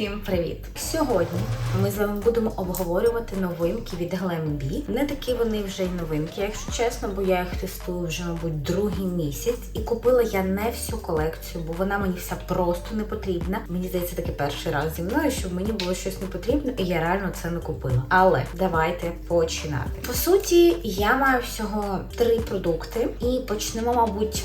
Всім привіт! Сьогодні ми з вами будемо обговорювати новинки від Glam.B. Не такі вони вже й новинки, якщо чесно, бо я їх тестую вже, мабуть, другий місяць. І купила я не всю колекцію, бо вона мені вся просто не потрібна. Мені здається, таки перший раз зі мною, щоб мені було щось не потрібно, і я реально це не купила. Але давайте починати. По суті, я маю всього три продукти, і почнемо, мабуть.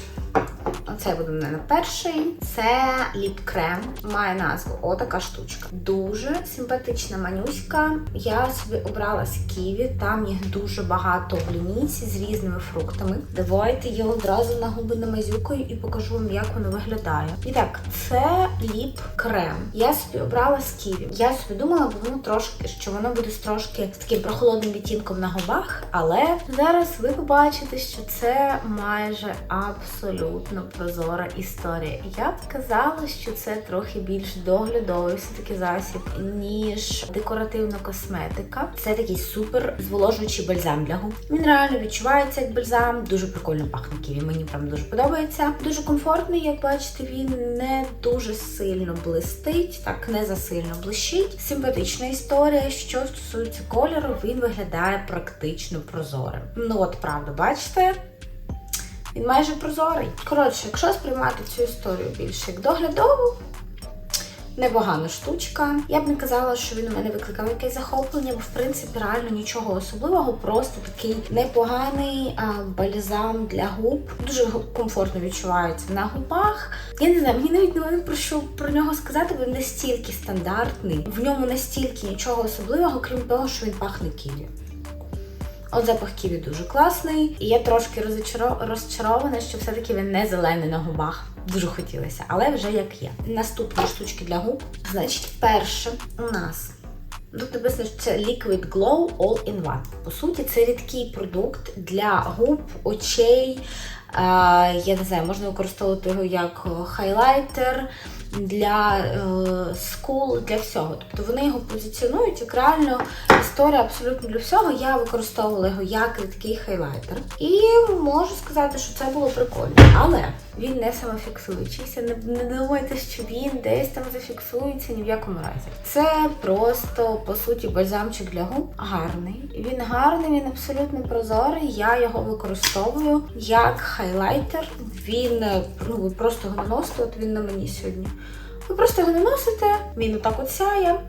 Оце буде мене перший. Це ліп-крем. Має назву Отака штучка. Дуже симпатична манюська. Я собі обрала з Ківі. Там їх дуже багато в лінійці з різними фруктами. Давайте я одразу на губи намазюкаю і покажу вам, як воно виглядає. І так, це ліп-крем. Я собі обрала з Ківі. Я собі думала, бо воно трошки, що воно буде трошки з таким прохолодним відтінком на губах, але зараз ви побачите, що це майже абсолютно прозора історія. Я б сказала, що це трохи більш доглядовий все-таки засіб, ніж декоративна косметика. Це такий супер зволожуючий бальзам для губ. Він реально відчувається як бальзам, дуже прикольно пахне ківі. Мені прям дуже подобається. Дуже комфортний, як бачите, він не дуже сильно блистить, так не засильно блищить. Симпатична історія. Що стосується кольору, він виглядає практично прозорим. Ну от правда, бачите? Він майже прозорий. Коротше, якщо сприймати цю історію більше як доглядову, непогана штучка. Я б не казала, що він у мене викликав якесь захоплення, бо в принципі реально нічого особливого, просто такий непоганий а, бальзам для губ. Дуже комфортно відчувається на губах. Я не знаю, мені навіть немає про що про нього сказати, бо він настільки стандартний. В ньому настільки нічого особливого, крім того, що він пахне ківі. От запах ківі дуже класний, і я трошки розчарована, що все-таки він не зелений на губах. Дуже хотілося, але вже як є. Наступні штучки для губ. Значить, перше у нас. Тут написано, що це Liquid Glow All in One. По суті, це рідкий продукт для губ, очей. Я не знаю, можна використовувати його як хайлайтер для е, скул, для всього. Тобто вони його позиціонують як реально історія абсолютно для всього. Я використовувала його як такий хайлайтер. І можу сказати, що це було прикольно. Але він не самофіксуючийся. Не, не думайте, що він десь там зафіксується ні в якому разі. Це просто по суті бальзамчик для губ. Гарний. Він гарний, він абсолютно прозорий. Я його використовую як хайлайтер. Він ну ви просто його наносите, от він на мені сьогодні. Ви просто його наносите, він отак от сяє.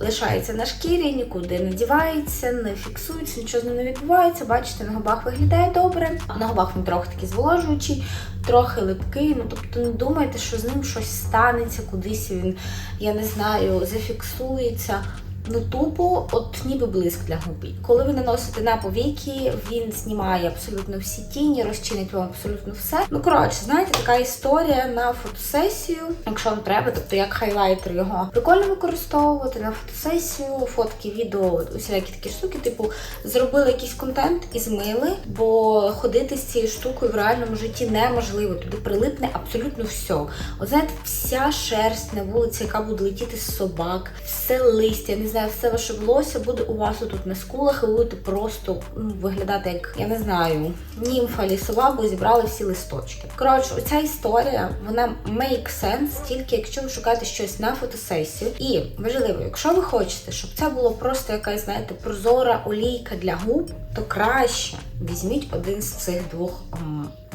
Лишається на шкірі, нікуди не дівається, не фіксується, нічого з ним не відбувається. Бачите, на губах виглядає добре. На губах він трохи такий зволожуючий, трохи липкий. Ну тобто не думайте, що з ним щось станеться, кудись він, я не знаю, зафіксується. Ну, тупо, от ніби блиск для губ. Коли ви наносите на повіки, він знімає абсолютно всі тіні, розчинить вам абсолютно все. Ну, коротше, знаєте, така історія на фотосесію, якщо вам треба, тобто як хайлайтер його прикольно використовувати на фотосесію, фотки, відео, усілякі такі штуки, типу, зробили якийсь контент і змили, бо ходити з цією штукою в реальному житті неможливо. Туди прилипне абсолютно все. От вся шерсть на вулиці, яка буде летіти з собак, все листя, не знаю, все ваше волосся буде у вас тут на скулах, і будете просто ну, виглядати як, я не знаю, німфа лісова, бо зібрали всі листочки. Коротше, оця історія, вона make sense, тільки якщо ви шукаєте щось на фотосесію. І важливо, якщо ви хочете, щоб це було просто якась, знаєте, прозора олійка для губ, то краще візьміть один з цих двох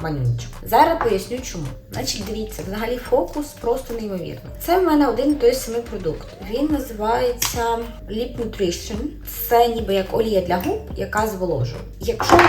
малюночок. Зараз поясню чому. Значить, дивіться, взагалі фокус просто неймовірний. Це в мене один той самий продукт. Він називається Lip Nutrition. Це ніби як олія для губ, яка зволожує. Якщо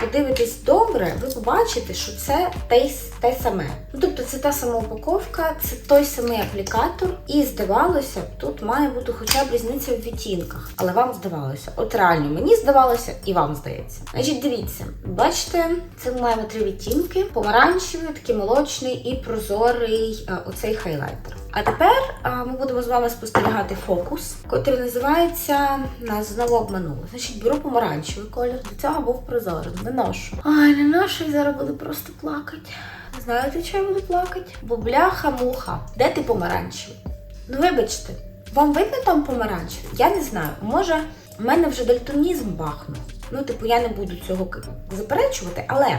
подивитесь добре, ви побачите, що це те, те саме. Ну, тобто це та сама упаковка, це той самий аплікатор, і здавалося тут має бути хоча б різниця в відтінках. Але вам здавалося, от реально мені здавалося, і вам здається. Значить, дивіться, бачите, це ми маємо три відтінки: помаранчевий, такий молочний і прозорий е, оцей хайлайтер. А тепер ми будемо з вами спостерігати фокус, який називається нас знову обмануло. Значить, беру помаранчевий колір. До цього був прозорий. Наношу. Ай, не ношу і зараз буду просто плакати. Знаєте, чого я буду плакати? Бо бляха-муха. Де ти помаранчевий? Ну вибачте, вам видно там помаранчевий? Я не знаю. Може, в мене вже дальтонізм бахнув. Ну, типу, я не буду цього заперечувати, але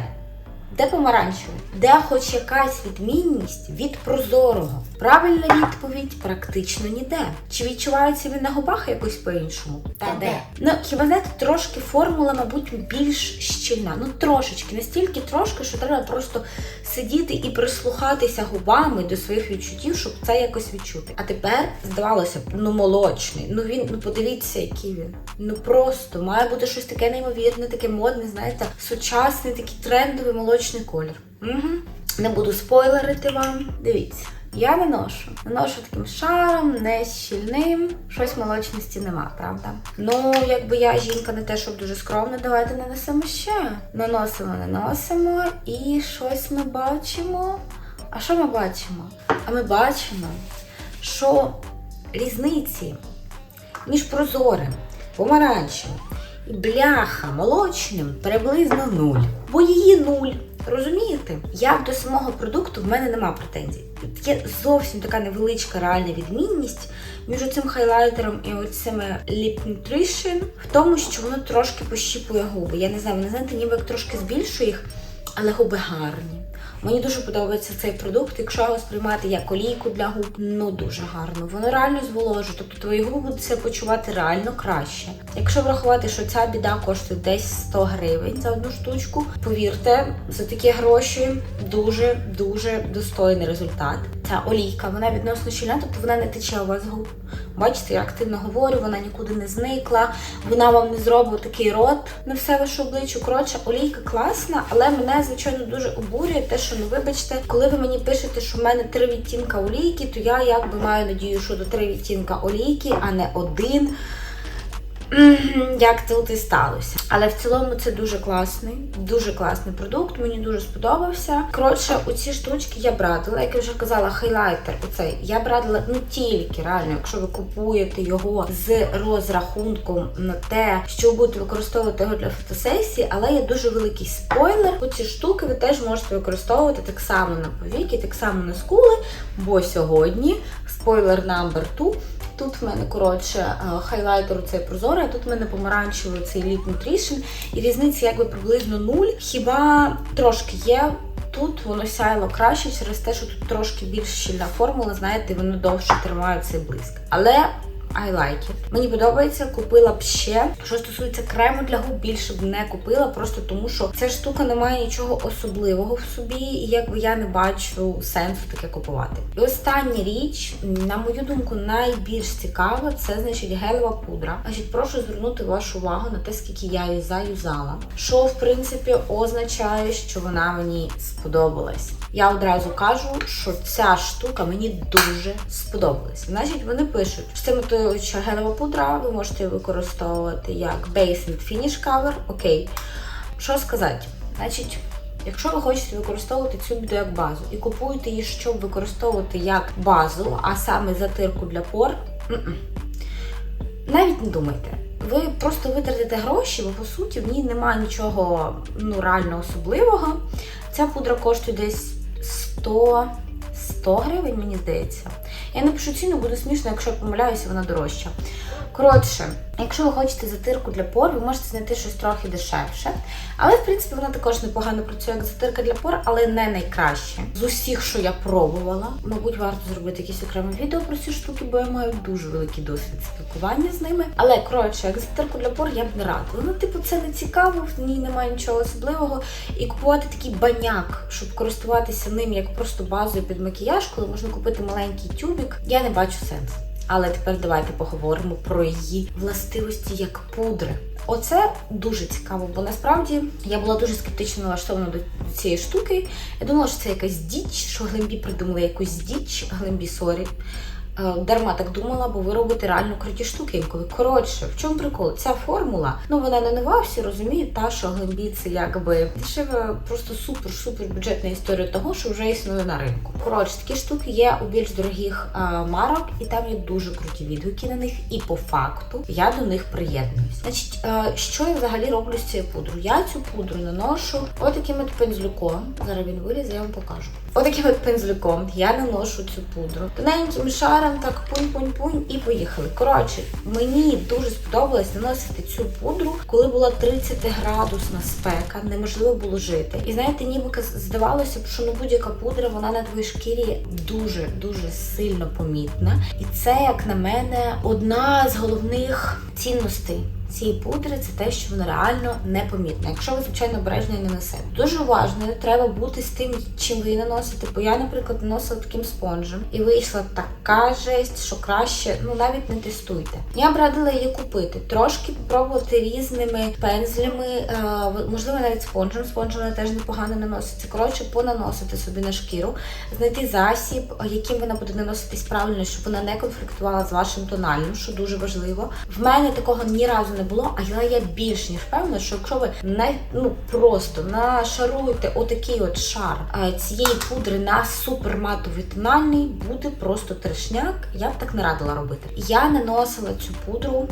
Де помаранчевий? Де хоч якась відмінність від прозорого? Правильна відповідь практично ніде. Чи відчувається він на губах якось по-іншому? Та де? Ну, хіба знаєте, трошки формула, мабуть, більш щільна. Ну трошечки, настільки трошки, що треба просто сидіти і прислухатися губами до своїх відчуттів, щоб це якось відчути. А тепер, здавалося б, ну молочний. Ну він, ну подивіться, який він. Ну просто має бути щось таке неймовірне, таке модне, знаєте, сучасний, такий трендовий молочний колір. Угу. Не буду спойлерити вам. Дивіться. Я не ношу. Наношу таким шаром, не щільним. Щось молочності нема, правда? Ну, якби я жінка не те, щоб дуже скромна, давайте нанесемо ще. Наносимо, наносимо, і щось ми бачимо. А що ми бачимо? А ми бачимо, що різниці між прозорим, помаранчевим і бляха молочним приблизно нуль. Бо її нуль. Розумієте? Як до самого продукту в мене нема претензій. Є зовсім така невеличка реальна відмінність між цим хайлайтером і оцими Lip Nutrition в тому, що воно трошки пощіпує губи. Я не знаю, вони знаєте, ніби як трошки збільшує їх, але губи гарні. Мені дуже подобається цей продукт. Якщо його сприймати як олійку для губ, ну дуже гарно. Воно реально зволожує, тобто твої губи будуть себе почувати реально краще. Якщо врахувати, що ця біда коштує десь 100 гривень за одну штучку, повірте, за такі гроші дуже дуже достойний результат. Ця олійка, вона відносно щільна, тобто вона не тече у вас губ. Бачите, я активно говорю, вона нікуди не зникла, вона вам не зробить такий рот на все ваше обличчя. Коротше, олійка класна, але мене, звичайно, дуже обурює те, що ну вибачте, коли ви мені пишете, що в мене три відтінка олійки, то я якби маю надію, що до три відтінка олійки, а не один. Як тут і сталося. Але в цілому це дуже класний, дуже класний продукт. Мені дуже сподобався. Коротше, оці штучки я брадила, як я вже казала, хайлайтер. Оцей я брадила ну тільки реально, якщо ви купуєте його з розрахунком на те, що будете використовувати його для фотосесії, але є дуже великий спойлер. Оці штуки ви теж можете використовувати так само на повіки, так само на скули. Бо сьогодні спойлер number 2 Тут в мене коротше е, хайлайтер цей прозорий, а тут в мене помаранчевий цей Lip Nutrition. І різниця якби приблизно нуль. Хіба трошки є. Тут воно сяйло краще через те, що тут трошки більш щільна формула, знаєте, воно довше тримає цей блиск. Але I like it. Мені подобається, купила б ще. Що стосується крему для губ, більше б не купила, просто тому що ця штука не має нічого особливого в собі, і якби я не бачу сенсу таке купувати. І остання річ, на мою думку, найбільш цікава це значить гелева пудра. Значить, прошу звернути вашу увагу на те, скільки я її заюзала. Що в принципі означає, що вона мені сподобалась. Я одразу кажу, що ця штука мені дуже сподобалась. Значить, вони пишуть, що це матуюча гелева пудра, ви можете використовувати як Base and Finish Cover. Окей. Що сказати? Значить, якщо ви хочете використовувати цю біду як базу і купуєте її, щоб використовувати як базу, а саме затирку для пор, м-м. навіть не думайте. Ви просто витратите гроші, бо по суті в ній немає нічого ну, реально особливого. Ця пудра коштує десь 100, 100 гривень, мені здається. Я напишу ціну, буде смішно, якщо я помиляюся, вона дорожча. Коротше, якщо ви хочете затирку для пор, ви можете знайти щось трохи дешевше. Але, в принципі, вона також непогано працює як затирка для пор, але не найкраще. З усіх, що я пробувала, мабуть, варто зробити якесь окреме відео про ці штуки, бо я маю дуже великий досвід спілкування з ними. Але коротше, як затирку для пор я б не радила. Ну, типу, це не цікаво, в ній немає нічого особливого. І купувати такий баняк, щоб користуватися ним як просто базою під макіяж, коли можна купити маленький тюбик, я не бачу сенсу. Але тепер давайте поговоримо про її властивості як пудри. Оце дуже цікаво, бо насправді я була дуже скептично налаштована до цієї штуки. Я думала, що це якась діч, що глембі придумали якусь діч, глембі сорі. Е, Дарма так думала, бо ви робите реально круті штуки інколи. Коротше, в чому прикол? Ця формула, ну вона не нова, всі розуміють, та що глембі це якби дешева, просто супер-супер бюджетна історія того, що вже існує на ринку. Коротше, такі штуки є у більш дорогих е, марок, і там є дуже круті відгуки на них. І по факту я до них приєднуюсь. Значить, е, що я взагалі роблю з цією пудрою? Я цю пудру наношу отаким от пензлюком. Зараз він вилізе, я вам покажу. Отаким от пензликом я наношу цю пудру. Тоненьким шаром, так пунь-пунь-пунь і поїхали. Коротше, мені дуже сподобалось наносити цю пудру, коли була 30 градусна спека, неможливо було жити. І знаєте, ніби здавалося б, що ну будь-яка пудра вона на твоїй шкірі дуже дуже сильно помітна. І це, як на мене, одна з головних цінностей. Цієї пудри це те, що вона реально непомітна. Якщо ви, звичайно, обережно не несете. Дуже уважною треба бути з тим, чим ви її наносите. Бо я, наприклад, наносила таким спонжем і вийшла така жесть, що краще ну навіть не тестуйте. Я б радила її купити, трошки попробувати різними пензлями, е, можливо, навіть спонжем. Спонжем вона теж непогано наноситься. Коротше, понаносити собі на шкіру, знайти засіб, яким вона буде наноситись правильно, щоб вона не конфліктувала з вашим тональним, що дуже важливо. В мене такого ні разу не було, але я більш ніж впевнена, що якщо ви не ну просто нашаруєте отакий от шар е, цієї пудри на суперматовий тональний, буде просто трешняк. Я б так не радила робити. Я наносила цю пудру.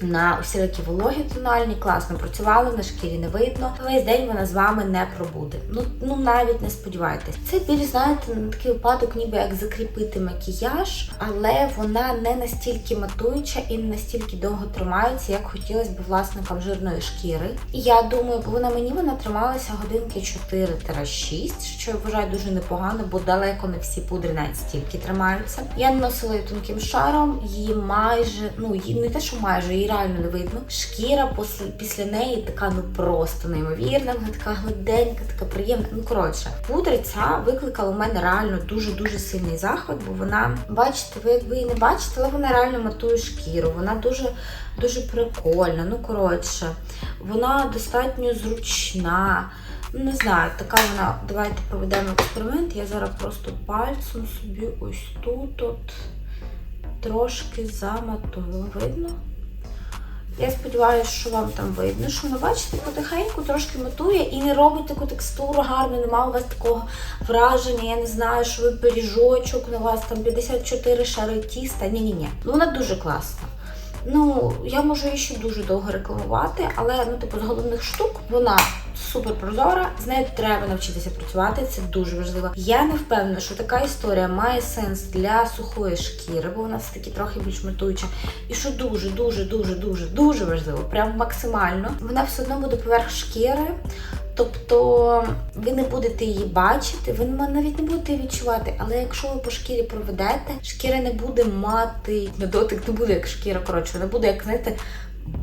На усілякі вологі тональні, класно працювали, на шкірі не видно. Весь день вона з вами не пробуде. Ну ну навіть не сподівайтесь. Це більш знаєте на такий випадок, ніби як закріпити макіяж, але вона не настільки матуюча і не настільки довго тримається, як хотілося б власникам жирної шкіри. І я думаю, бо вона мені вона трималася годинки 4-6, що я вважаю дуже непогано, бо далеко не всі пудри навіть стільки тримаються. Я наносила її тонким шаром, її майже, ну її не те, що майже її реально не видно. Шкіра після, після неї така ну просто неймовірна, вона така гладенька, така приємна. Ну коротше, пудра ця викликала у мене реально дуже дуже сильний захват, бо вона, бачите, ви якби її не бачите, але вона реально матує шкіру. Вона дуже дуже прикольна. Ну коротше, вона достатньо зручна. Ну, Не знаю, така вона. Давайте проведемо експеримент. Я зараз просто пальцем собі ось тут от трошки заматую. Видно? Я сподіваюся, що вам там видно, що ви бачите, потихеньку трошки матує і не робить таку текстуру гарну, нема у вас такого враження, я не знаю, що ви пиріжочок, на вас там 54 шари тіста. Ні-ні-ні. Ну вона дуже класна. Ну, я можу її ще дуже довго рекламувати, але ну, типу, з головних штук вона супер прозора, з нею треба навчитися працювати, це дуже важливо. Я не впевнена, що така історія має сенс для сухої шкіри, бо вона все таки трохи більш матуюча. І що дуже, дуже, дуже, дуже, важливо, прям максимально, вона все одно буде поверх шкіри. Тобто ви не будете її бачити, ви навіть не будете її відчувати. Але якщо ви по шкірі проведете, шкіра не буде мати дотик, не буде як шкіра, коротше, вона буде, як знаєте,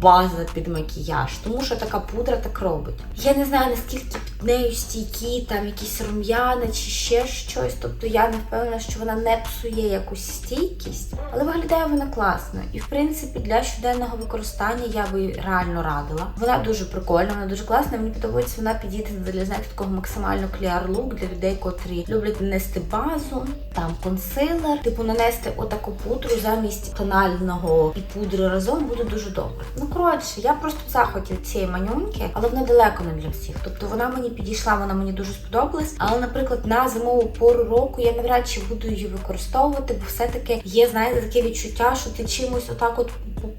база під макіяж. Тому що така пудра так робить. Я не знаю, наскільки під нею стійкі, там якісь рум'яна чи ще щось. Тобто я не впевнена, що вона не псує якусь стійкість, але виглядає вона класно. І в принципі для щоденного використання я би реально радила. Вона дуже прикольна, вона дуже класна. Мені подобається, вона підійде для знаєте, такого максимально кліар лук для людей, котрі люблять нанести базу, там консилер, типу нанести отаку пудру замість тонального і пудри разом буде дуже добре. Ну коротше, я просто в захваті цієї манюньки, але вона далеко не для всіх. Тобто вона мені підійшла, вона мені дуже сподобалась. Але, наприклад, на зимову пору року я навряд чи буду її використовувати, бо все-таки є, знаєте, таке відчуття, що ти чимось отак от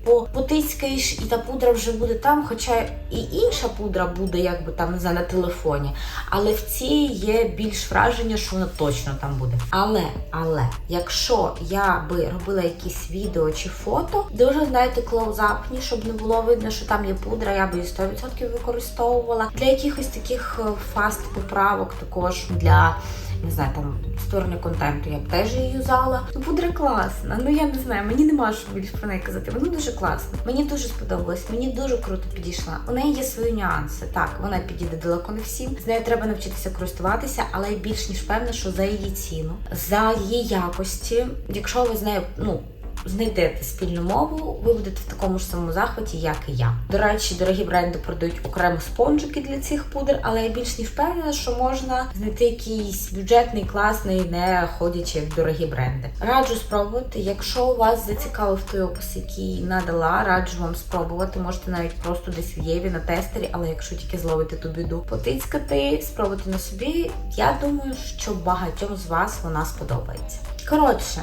по- потицькаєш, і та пудра вже буде там. Хоча і інша пудра буде, якби там не знаю, на телефоні. Але в цій є більш враження, що вона точно там буде. Але, але, якщо я би робила якісь відео чи фото, дуже знаєте, клоузапні, щоб не було видно, що там є пудра, я би її 100% використовувала. Для якихось таких е, фаст поправок також для. Не знаю, там сторони контенту я б теж її юзала. Ну, Пудра класна. Ну я не знаю, мені нема що більше про неї казати. Вона дуже класна. Мені дуже сподобалось, мені дуже круто підійшла. У неї є свої нюанси. Так, вона підійде далеко не всім. З нею треба навчитися користуватися, але я більш ніж певна, що за її ціну, за її якості, якщо ви з нею, ну. Знайдете спільну мову, ви будете в такому ж самому захваті, як і я. До речі, дорогі бренди продають окремо спонжики для цих пудр, але я більш ніж впевнена, що можна знайти якийсь бюджетний, класний, не ходячи в дорогі бренди. Раджу спробувати. Якщо у вас зацікавив той опис, який надала, раджу вам спробувати. Можете навіть просто десь в Єві на тестері, але якщо тільки зловите ту біду, потицькати, спробувати на собі. Я думаю, що багатьом з вас вона сподобається. Коротше.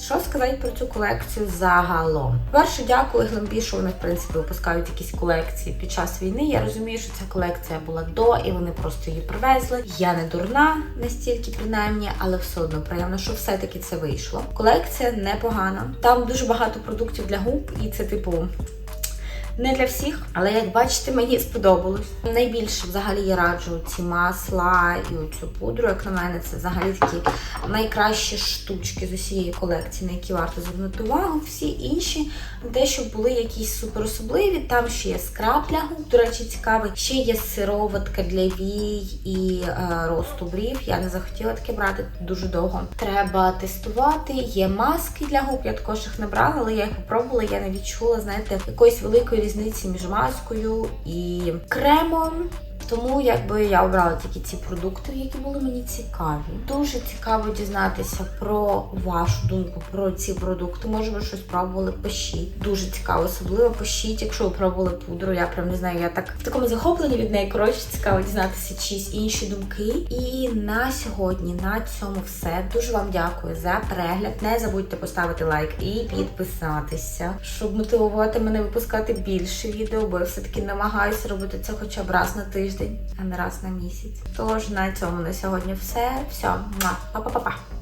Що сказати про цю колекцію загалом? Перше, дякую Глембі, що вони в принципі випускають якісь колекції під час війни. Я розумію, що ця колекція була до, і вони просто її привезли. Я не дурна настільки, принаймні, але все одно приємно, що все-таки це вийшло. Колекція непогана. Там дуже багато продуктів для губ, і це типу. Не для всіх, але як бачите, мені сподобалось. Найбільше взагалі я раджу ці масла і цю пудру. Як на мене, це взагалі такі найкращі штучки з усієї колекції, на які варто звернути увагу. Всі інші те, що були якісь супер особливі. Там ще є скраб для губ, до речі, цікавий. Ще є сироватка для вій і е, росту брів. Я не захотіла таке брати дуже довго. Треба тестувати. Є маски для губ. Я також їх не брала, але я їх попробувала. Я не відчула, знаєте, якоїсь великої різниці між маскою і кремом. Тому якби я обрала тільки ці продукти, які були мені цікаві. Дуже цікаво дізнатися про вашу думку про ці продукти. Може, ви щось пробували, пишіть. Дуже цікаво, особливо пишіть, якщо ви пробували пудру. Я прям не знаю, я так в такому захопленні від неї. Коротше, цікаво дізнатися чиїсь інші думки. І на сьогодні на цьому все. Дуже вам дякую за перегляд. Не забудьте поставити лайк і підписатися, щоб мотивувати мене випускати більше відео, бо я все-таки намагаюся робити це хоча б раз на тиждень, а не раз на місяць. Тож на цьому на сьогодні все. Все, па-па-па-па.